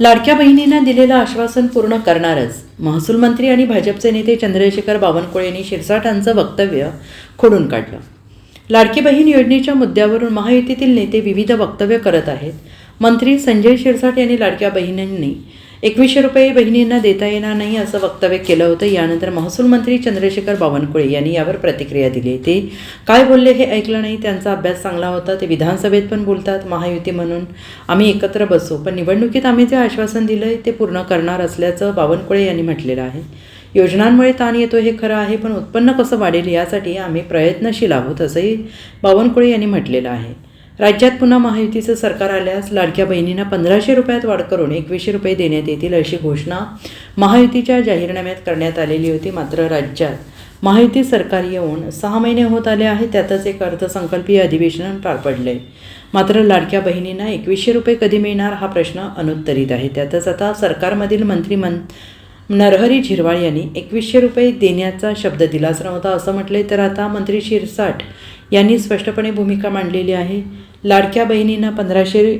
लाडक्या बहिणींना दिलेलं आश्वासन पूर्ण करणारच. महसूल मंत्री आणि भाजपचे नेते चंद्रशेखर बावनकुळे यांनी शिरसाटांचं वक्तव्य खोडून काढलं. लाडकी बहीण योजनेच्या मुद्द्यावरून महायुतीतील नेते विविध वक्तव्य करत आहेत. मंत्री संजय शिरसाट यांनी लाडक्या बहिणींनी एकवीसशे रुपये बहिणींना देता येणार नाही असं वक्तव्य केलं होतं. यानंतर महसूल मंत्री चंद्रशेखर बावनकुळे यांनी यावर प्रतिक्रिया दिली ते काय बोलले हे ऐकलं नाही त्यांचा अभ्यास चांगला होता ते विधानसभेत पण बोलतात महायुती म्हणून. आम्ही एकत्र बसू पण निवडणुकीत आम्ही जे आश्वासन दिलं आहे ते पूर्ण करणार असल्याचं बावनकुळे यांनी म्हटलेलं आहे. योजनांमुळे ताण येतो हे खरं आहे पण उत्पन्न कसं वाढेल यासाठी आम्ही प्रयत्नशील आहोत असंही बावनकुळे यांनी म्हटलेलं आहे. राज्यात पुन्हा महायुतीचं सरकार आल्यास लाडक्या बहिणींना पंधराशे रुपयात वाढ करून एकवीसशे रुपये देण्यात येतील अशी घोषणा महायुतीच्या जाहीरनाम्यात करण्यात आलेली होती मात्र राज्यात महायुती सरकार येऊन सहा महिने होत आले आहेत त्यातच एक अर्थसंकल्पीय अधिवेशन पार पडले. मात्र लाडक्या बहिणींना एकवीसशे रुपये कधी मिळणार हा प्रश्न अनुत्तरित आहे. त्यातच आता सरकारमधील मंत्रिमं नरहरी झिरवाळ यांनी एकवीसशे रुपये देण्याचा शब्द दिलाच नव्हता असं म्हटले तर आता मंत्री शिरसाट यांनी स्पष्टपणे भूमिका मांडलेली आहे. लाडक्या बहिणींना पंधराशे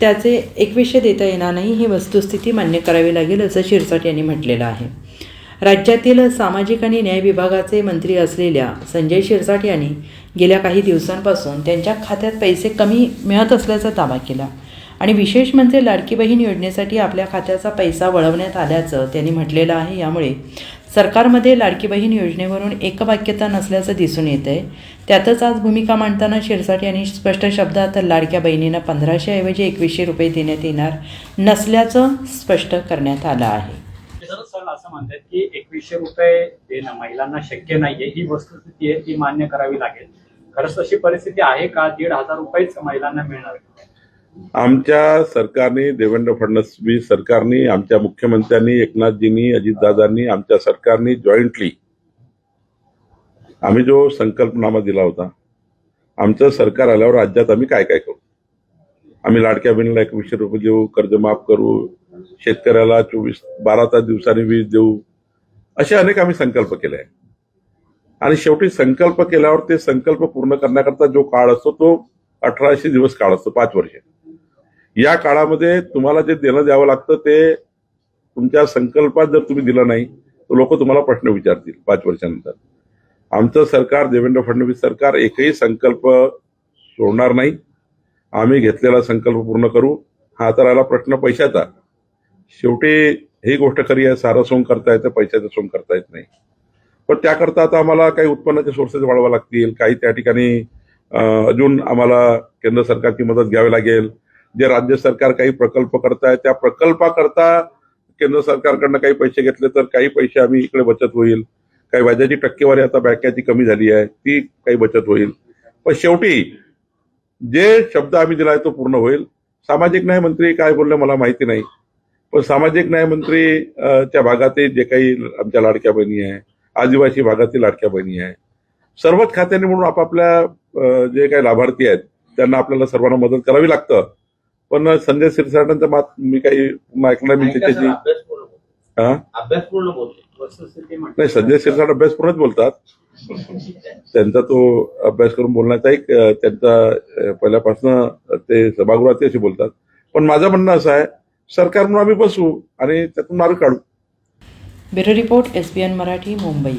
त्याचे एकवीसशे देता येणार नाही ही वस्तुस्थिती मान्य करावी लागेल असं शिरसाट यांनी म्हटलेलं आहे. राज्यातील सामाजिक आणि न्याय विभागाचे मंत्री असलेल्या संजय शिरसाट यांनी गेल्या काही दिवसांपासून त्यांच्या खात्यात पैसे कमी मिळत असल्याचा दावा केला आणि विशेष म्हणजे लाडकी बहीण योजनेसाठी आपल्या खात्याचा पैसा वळवण्यात आल्याचं त्यांनी म्हटलेलं आहे. यामुळे सरकारमध्ये लाडकी बहीण योजनेवरून एकवाक्यता नसल्याचं दिसून येत आहे त्यातच आज भूमिका मांडताना शिरसाट यांनी स्पष्ट शब्दात लाडक्या बहिणींना पंधराशे ऐवजी एकवीसशे रुपये देण्यात येणार नसल्याचं स्पष्ट करण्यात आलं आहे. सर सर असं म्हणतात की एकवीसशे रुपये देणं महिलांना शक्य नाहीये. ही वस्तुस्थिती आहे ती मान्य करावी लागेल. खरंच अशी परिस्थिती आहे का? दीड हजार रुपयेच महिलांना मिळणार. आमच्या सरकारने देवेंद्र फडणवीस सरकारने आमच्या मुख्यमंत्र्यांनी एकनाथजींनी अजितदादांनी आमच्या सरकारने जॉईंटली आम्ही जो संकल्पनामा दिला होता आमचं सरकार आल्यावर राज्यात आम्ही काय काय करू? आम्ही लाडक्या बहिणीला एकवीसशे रुपये देऊ कर्ज माफ करू शेतकऱ्याला चोवीस बारा तास दिवसांनी वीज देऊ असे अनेक आम्ही संकल्प केले आहे आणि शेवटी संकल्प केल्यावर ते संकल्प पूर्ण करण्याकरता जो काळ असतो तो अठराशे दिवस काळ असतो पाच वर्ष. या काळामध्ये तुम्हाला जे देणं द्यावं लागतं ते तुमच्या संकल्पात जर तुम्ही दिलं नाही तर लोक तुम्हाला प्रश्न विचारतील पाच वर्षानंतर. आमचं सरकार देवेंद्र फडणवीस सरकार एकही संकल्प सोडणार नाही. आम्ही घेतलेला संकल्प पूर्ण करू. हा तर आला प्रश्न पैशाचा. शेवटी ही गोष्ट खरी आहे सारं सोंग करता येतं पैशाचं सोंग करता येत नाही. पण त्याकरता आता आम्हाला काही उत्पन्नाचे सोर्सेस वाढवा लागतील. काही त्या ठिकाणी अजून आम्हाला केंद्र सरकारची मदत घ्यावी लागेल. जे राज्य सरकार काही प्रकल्प करताय त्या प्रकल्पाकरता केंद्र सरकारकडनं काही पैसे घेतले तर काही पैसे आम्ही इकडे बचत होईल. काही व्याजाची टक्केवारी आता बँकेची कमी झाली आहे ती काही बचत होईल. पण शेवटी जे शब्द आम्ही दिलाय तो पूर्ण होईल. सामाजिक न्याय मंत्री काय बोलले मला माहिती नाही. पण सामाजिक न्याय मंत्री त्या भागातील जे काही आमच्या लाडक्या बहिणी आहे आदिवासी भागातील लाडक्या बहिणी आहे सर्वच खात्यांनी म्हणून आपापल्या जे काही लाभार्थी आहेत त्यांना आपल्याला सर्वांना मदत करावी लागतं. पण संजय शिरसाटांचं मात मी काही ऐकलं मी त्याची. अभ्यासपूर्ण बोलतो. अभ्यासपूर्ण बोलतो. वस्तुस्थिती म्हणतात नाही संजय शिरसाट अभ्यासपूर्णच बोलतात. त्यांचा तो अभ्यास करून बोलण्याचा एक त्यांचा पहिल्यापासून ते सभागृहात असे बोलतात. पण माझं म्हणणं असं आहे सरकार म्हणून आम्ही बसू आणि त्यातून मार्ग काढू. Bureau report S B N Marathi Mumbai.